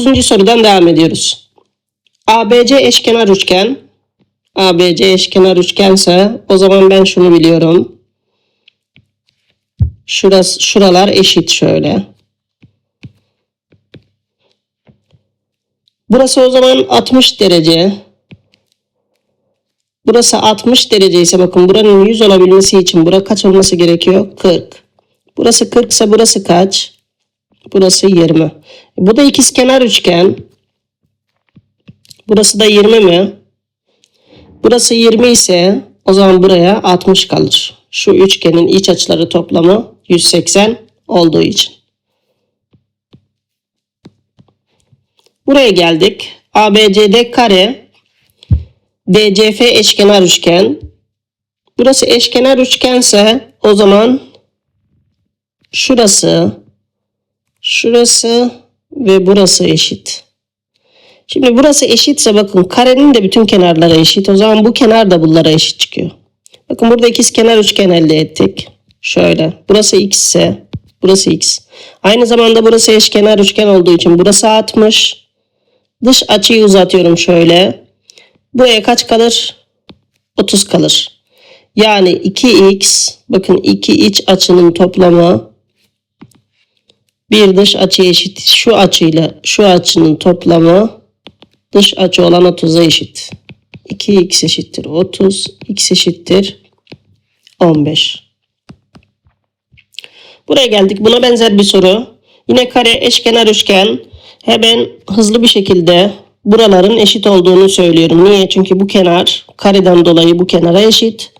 30. sorudan devam ediyoruz. ABC eşkenar üçgen. ABC eşkenar üçgense o zaman ben şunu biliyorum. Şurası, şuralar eşit şöyle. Burası o zaman 60 derece. Burası 60 derece ise bakın buranın 100 olabilmesi için bura kaç olması gerekiyor? 40. Burası 40 ise burası kaç? Burası 20. Bu da ikizkenar üçgen. Burası da 20 mi? Burası 20 ise o zaman buraya 60 kalır. Şu üçgenin iç açıları toplamı 180 olduğu için. Buraya geldik. ABCD kare DCF eşkenar üçgen. Burası eşkenar üçgense o zaman şurası, şurası ve burası eşit. Şimdi burası eşitse bakın karenin de bütün kenarları eşit. O zaman bu kenar da bunlara eşit çıkıyor. Bakın burada ikiz kenar üçgen elde ettik. Şöyle. Burası x ise burası x. Aynı zamanda burası eşkenar üçgen olduğu için burası 60. Dış açıyı uzatıyorum şöyle. Buraya kaç kalır? 30 kalır. Yani 2x bakın iki iç açının toplamı bir dış açı eşit. Şu açıyla şu açının toplamı dış açı olan 30'a eşit. 2x eşittir 30. x eşittir 15. Buraya geldik. Buna benzer bir soru. Yine kare eşkenar üçgen. Hemen hızlı bir şekilde buraların eşit olduğunu söylüyorum. Niye? Çünkü bu kenar kareden dolayı bu kenara eşit.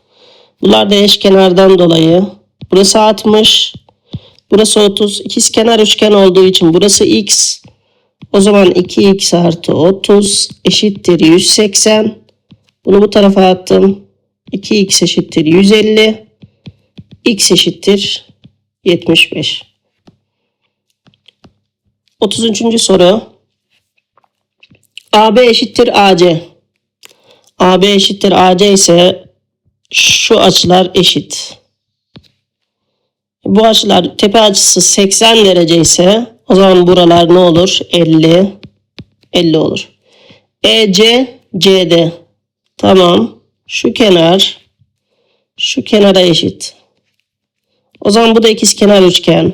Bunlar da eşkenardan dolayı. Burası 60. Burası 30. İkiz kenar üçgen olduğu için burası x. O zaman 2x artı 30 eşittir 180. Bunu bu tarafa attım. 2x eşittir 150. x eşittir 75. 30. soru. AB eşittir AC. AB eşittir AC ise şu açılar eşit. Bu açılar tepe açısı 80 derece ise o zaman buralar ne olur? 50. 50 olur. EC CD. Tamam. Şu kenar şu kenara eşit. O zaman bu da ikizkenar üçgen.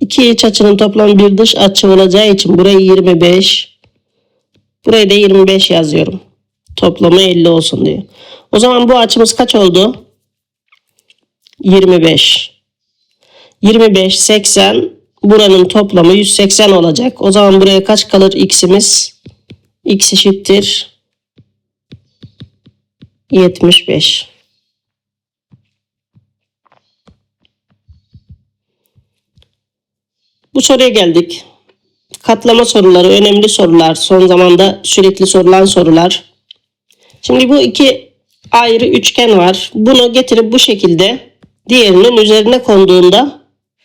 İki iç açının toplamı bir dış açı olacağı için burayı 25. Burayı da 25 yazıyorum. Toplamı 50 olsun diye. O zaman bu açımız kaç oldu? 25. 25, 80. Buranın toplamı 180 olacak. O zaman buraya kaç kalır x'imiz? x eşittir 75. Bu soruya geldik. Katlama soruları önemli sorular. Son zamanda sürekli sorulan sorular. Şimdi bu iki ayrı üçgen var. Bunu getirip bu şekilde diğerinin üzerine konduğunda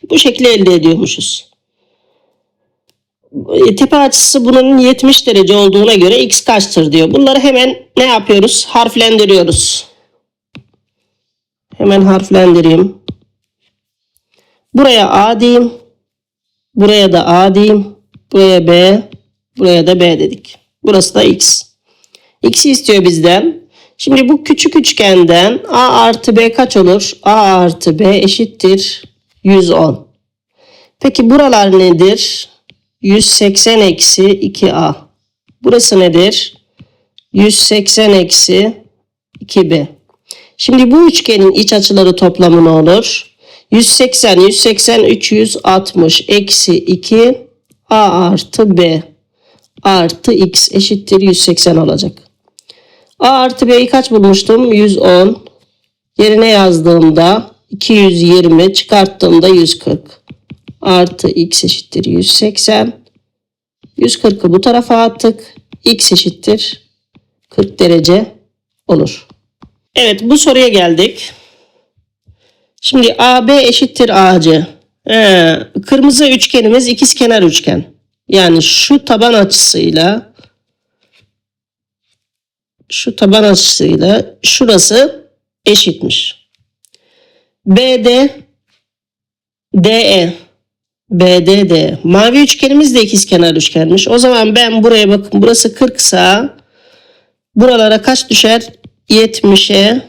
bu şekli elde ediyormuşuz. E, Tepe açısı bunun 70 derece olduğuna göre x kaçtır diyor. Bunları hemen ne yapıyoruz? Harflendiriyoruz. Hemen harflendireyim. Buraya A diyeyim. Buraya da A diyeyim. Buraya B. Buraya da B dedik. Burası da X. X'i istiyor bizden. Şimdi bu küçük üçgenden A artı B kaç olur? A artı B eşittir 110. Peki buralar nedir? 180 eksi 2A. Burası nedir? 180 eksi 2B. Şimdi bu üçgenin iç açıları toplamı ne olur? 180, 180, 360 eksi 2 A artı B artı X eşittir 180 olacak. A artı B'yi kaç bulmuştum? 110. Yerine yazdığımda 220 çıkarttığımda 140. Artı X eşittir 180. 140'ı bu tarafa attık. X eşittir 40 derece olur. Evet bu soruya geldik. Şimdi AB eşittir AC. Ee, kırmızı üçgenimiz ikizkenar üçgen. Yani şu taban açısıyla şu taban açısıyla şurası eşitmiş. BD DE BDD. Mavi üçgenimiz de ikizkenar üçgenmiş. O zaman ben buraya bakın burası 40 sa buralara kaç düşer? 70'e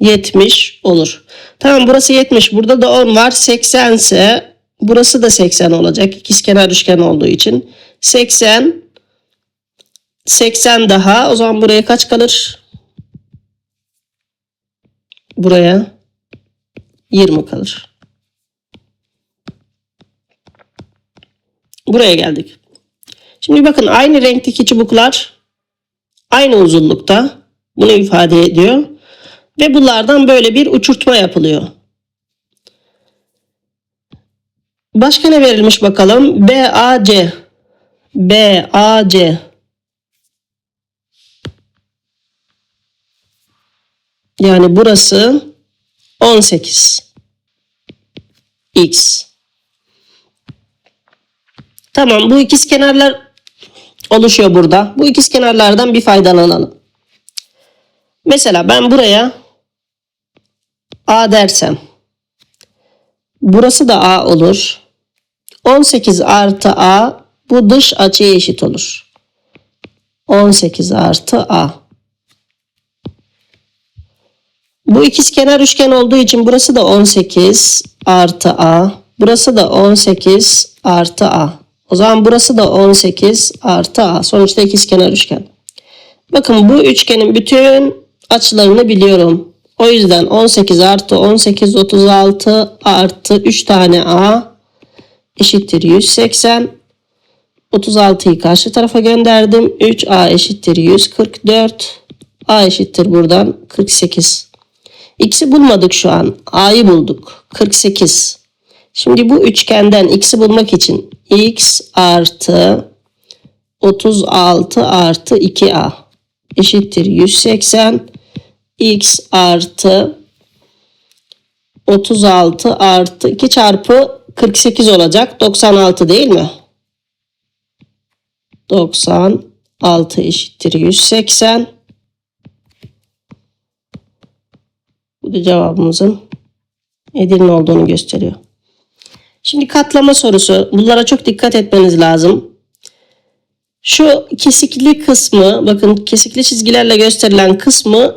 70 olur. Tamam burası 70. Burada da 10 var. 80 ise burası da 80 olacak. İkizkenar üçgen olduğu için. 80 80 daha. O zaman buraya kaç kalır? Buraya 20 kalır. Buraya geldik. Şimdi bakın aynı renkteki çubuklar aynı uzunlukta. Bunu ifade ediyor. Ve bunlardan böyle bir uçurtma yapılıyor. Başka ne verilmiş bakalım? BAC. BAC. Yani burası 18. X. Tamam bu ikiz kenarlar oluşuyor burada. Bu ikiz kenarlardan bir faydalanalım. Mesela ben buraya A dersem burası da A olur. 18 artı A bu dış açıya eşit olur. 18 artı A. Bu ikizkenar üçgen olduğu için burası da 18 artı A. Burası da 18 artı A. O zaman burası da 18 artı A. Sonuçta ikizkenar üçgen. Bakın bu üçgenin bütün açılarını biliyorum. O yüzden 18 artı 18 36 artı 3 tane A eşittir 180. 36'yı karşı tarafa gönderdim. 3A eşittir 144. A eşittir buradan 48. X'i bulmadık şu an. A'yı bulduk. 48. Şimdi bu üçgenden x'i bulmak için x artı 36 artı 2a eşittir 180 x artı 36 artı 2 çarpı 48 olacak. 96 değil mi? 96 eşittir 180. Bu da cevabımızın Edirne olduğunu gösteriyor. Şimdi katlama sorusu. Bunlara çok dikkat etmeniz lazım. Şu kesikli kısmı, bakın kesikli çizgilerle gösterilen kısmı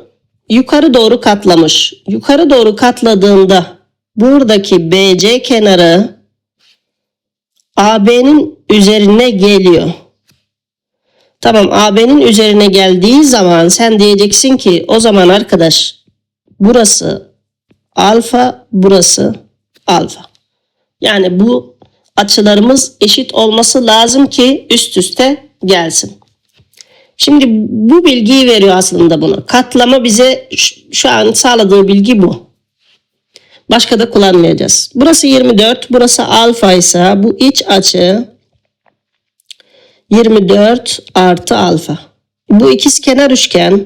yukarı doğru katlamış. Yukarı doğru katladığında buradaki BC kenarı AB'nin üzerine geliyor. Tamam AB'nin üzerine geldiği zaman sen diyeceksin ki o zaman arkadaş burası alfa, burası alfa. Yani bu açılarımız eşit olması lazım ki üst üste gelsin. Şimdi bu bilgiyi veriyor aslında bunu. Katlama bize şu an sağladığı bilgi bu. Başka da kullanmayacağız. Burası 24, burası alfa ise bu iç açı 24 artı alfa. Bu ikiz kenar üçgen.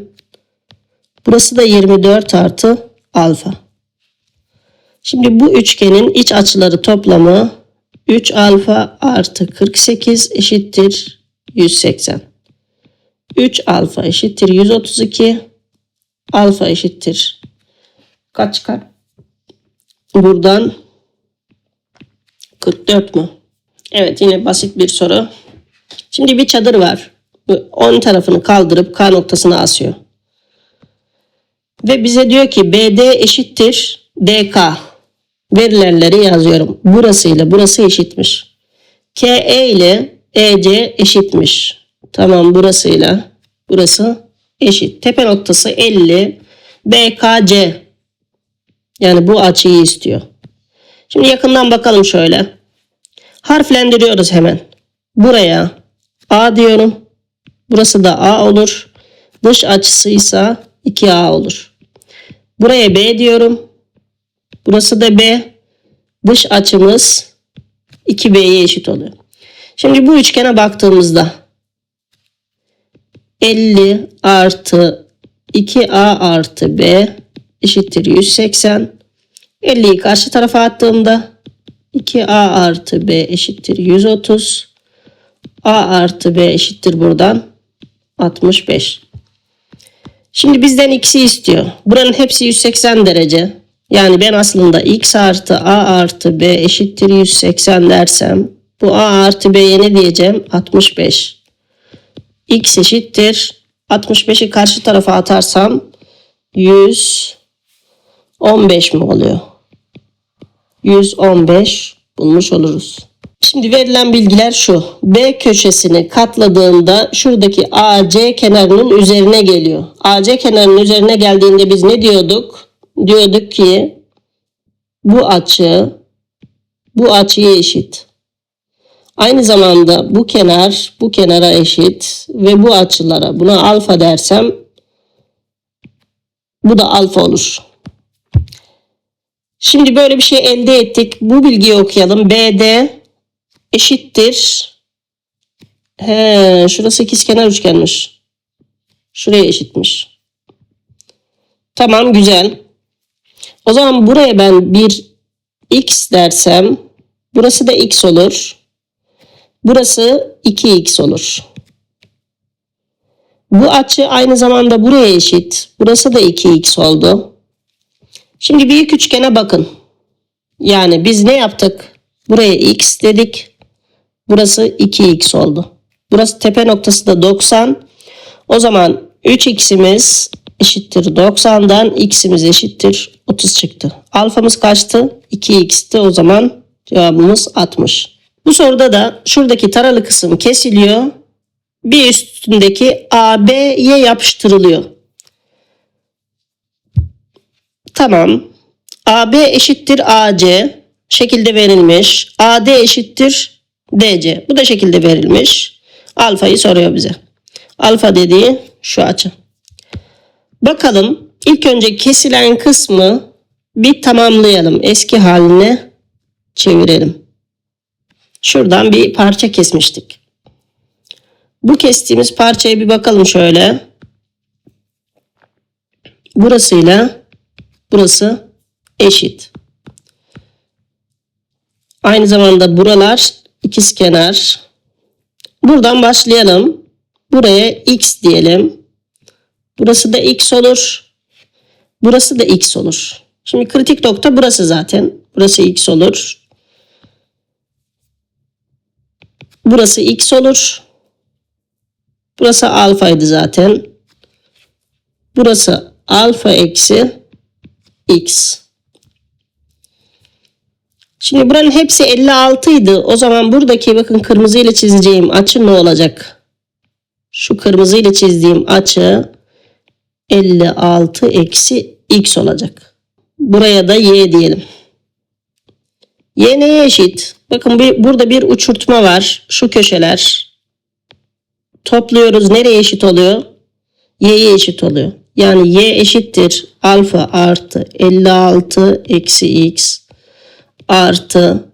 Burası da 24 artı alfa. Şimdi bu üçgenin iç açıları toplamı 3 alfa artı 48 eşittir 180. 3 alfa eşittir 132. Alfa eşittir. Kaç çıkar? Buradan 44 mu? Evet yine basit bir soru. Şimdi bir çadır var. 10 tarafını kaldırıp K noktasına asıyor. Ve bize diyor ki BD eşittir DK. Verilenleri yazıyorum. Burası ile burası eşitmiş. KE ile EC eşitmiş. Tamam burasıyla burası eşit. Tepe noktası 50 BKC. Yani bu açıyı istiyor. Şimdi yakından bakalım şöyle. Harflendiriyoruz hemen. Buraya A diyorum. Burası da A olur. Dış açısıysa 2A olur. Buraya B diyorum. Burası da B. Dış açımız 2B'ye eşit oluyor. Şimdi bu üçgene baktığımızda 50 artı 2A artı B eşittir 180. 50'yi karşı tarafa attığımda 2A artı B eşittir 130. A artı B eşittir buradan 65. Şimdi bizden x'i istiyor. Buranın hepsi 180 derece. Yani ben aslında x artı a artı b eşittir 180 dersem bu a artı b'ye ne diyeceğim? 65. x eşittir. 65'i karşı tarafa atarsam 115 mi oluyor? 115 bulmuş oluruz. Şimdi verilen bilgiler şu. B köşesini katladığında şuradaki AC kenarının üzerine geliyor. AC kenarının üzerine geldiğinde biz ne diyorduk? Diyorduk ki bu açı bu açıya eşit. Aynı zamanda bu kenar bu kenara eşit ve bu açılara buna alfa dersem bu da alfa olur. Şimdi böyle bir şey elde ettik. Bu bilgiyi okuyalım. BD eşittir. He, şurası ikizkenar üçgenmiş. Şuraya eşitmiş. Tamam güzel. O zaman buraya ben bir x dersem burası da x olur. Burası 2x olur. Bu açı aynı zamanda buraya eşit. Burası da 2x oldu. Şimdi büyük üçgene bakın. Yani biz ne yaptık? Buraya x dedik. Burası 2x oldu. Burası tepe noktası da 90. O zaman 3x'imiz eşittir 90'dan x'imiz eşittir 30 çıktı. Alfamız kaçtı? 2x'ti. O zaman cevabımız 60. Bu soruda da şuradaki taralı kısım kesiliyor. Bir üstündeki AB'ye yapıştırılıyor. Tamam. AB eşittir AC şekilde verilmiş. AD eşittir DC. Bu da şekilde verilmiş. Alfayı soruyor bize. Alfa dediği şu açı. Bakalım ilk önce kesilen kısmı bir tamamlayalım. Eski haline çevirelim. Şuradan bir parça kesmiştik. Bu kestiğimiz parçaya bir bakalım şöyle. Burasıyla burası eşit. Aynı zamanda buralar ikizkenar. Buradan başlayalım. Buraya x diyelim. Burası da x olur. Burası da x olur. Şimdi kritik nokta burası zaten. Burası x olur. Burası x olur. Burası alfaydı zaten. Burası alfa eksi x. Şimdi buranın hepsi 56 idi. O zaman buradaki bakın kırmızı ile çizeceğim açı ne olacak? Şu kırmızı ile çizdiğim açı 56 eksi x olacak. Buraya da y diyelim. Y neye eşit? Bakın bir, burada bir uçurtma var. Şu köşeler. Topluyoruz. Nereye eşit oluyor? Y'ye eşit oluyor. Yani y eşittir alfa artı 56 eksi x artı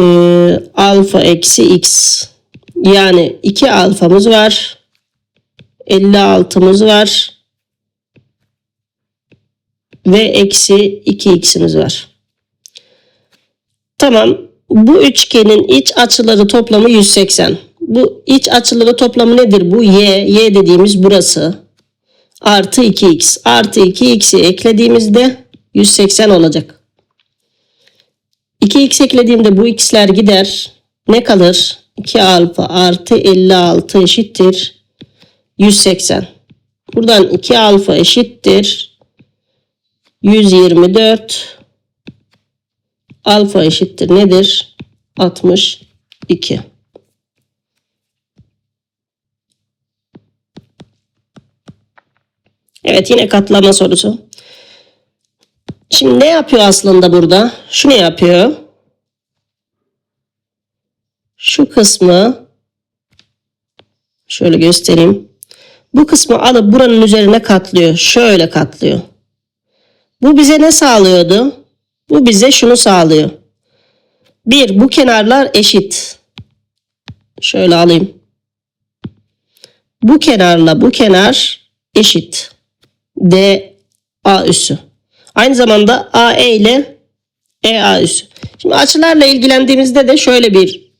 e, alfa eksi x. Yani 2 alfamız var. 56'mız var. Ve eksi 2x'imiz var. Tamam. Bu üçgenin iç açıları toplamı 180. Bu iç açıları toplamı nedir? Bu y. Y dediğimiz burası. Artı 2x. Artı 2x'i eklediğimizde 180 olacak. 2x eklediğimde bu x'ler gider. Ne kalır? 2 alfa artı 56 eşittir. 180. Buradan 2 alfa eşittir. 124 alfa eşittir nedir? 62. Evet yine katlama sorusu. Şimdi ne yapıyor aslında burada? Şunu yapıyor. Şu kısmı şöyle göstereyim. Bu kısmı alıp buranın üzerine katlıyor. Şöyle katlıyor. Bu bize ne sağlıyordu? Bu bize şunu sağlıyor. Bir, bu kenarlar eşit. Şöyle alayım. Bu kenarla bu kenar eşit. D A üssü. Aynı zamanda AE ile EA üssü. Şimdi açılarla ilgilendiğimizde de şöyle bir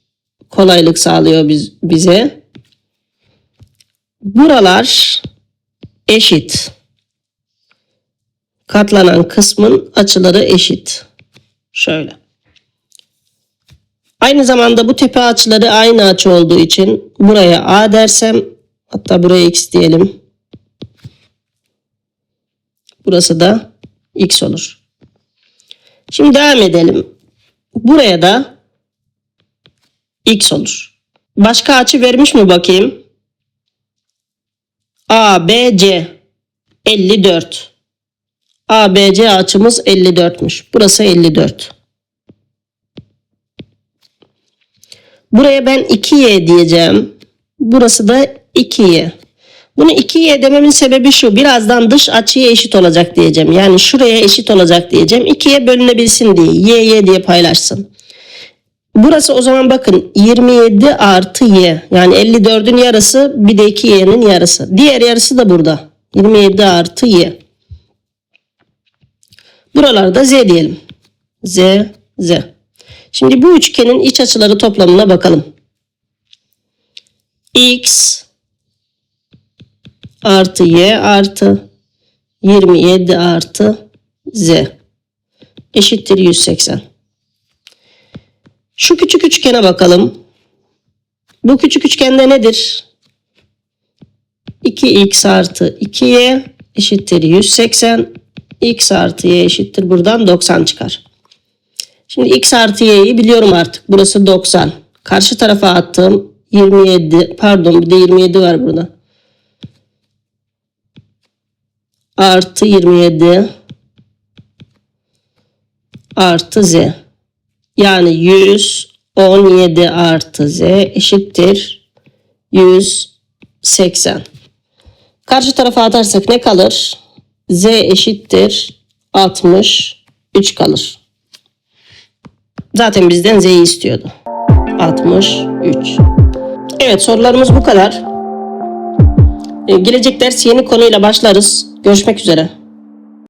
kolaylık sağlıyor biz, bize. Buralar eşit. katlanan kısmın açıları eşit. Şöyle. Aynı zamanda bu tepe açıları aynı açı olduğu için buraya A dersem hatta buraya X diyelim. Burası da X olur. Şimdi devam edelim. Buraya da X olur. Başka açı vermiş mi bakayım? ABC 54. ABC açımız 54'müş. Burası 54. Buraya ben 2y diyeceğim. Burası da 2y. Bunu 2y dememin sebebi şu. Birazdan dış açıya eşit olacak diyeceğim. Yani şuraya eşit olacak diyeceğim. 2'ye bölünebilsin diye. y y diye paylaşsın. Burası o zaman bakın 27 artı y. Yani 54'ün yarısı bir de 2y'nin yarısı. Diğer yarısı da burada. 27 artı y. Buralarda z diyelim. Z, z. Şimdi bu üçgenin iç açıları toplamına bakalım. x artı y artı 27 artı z eşittir 180. Şu küçük üçgene bakalım. Bu küçük üçgende nedir? 2x artı 2y eşittir 180. x artı y eşittir buradan 90 çıkar. Şimdi x artı y'yi biliyorum artık. Burası 90. Karşı tarafa attığım 27 pardon bir de 27 var burada. Artı 27 artı z. Yani 117 artı z eşittir 180. Karşı tarafa atarsak ne kalır? z eşittir 63 kalır. Zaten bizden z'yi istiyordu. 63. Evet sorularımız bu kadar. Ee, Gelecek ders yeni konuyla başlarız. Görüşmek üzere.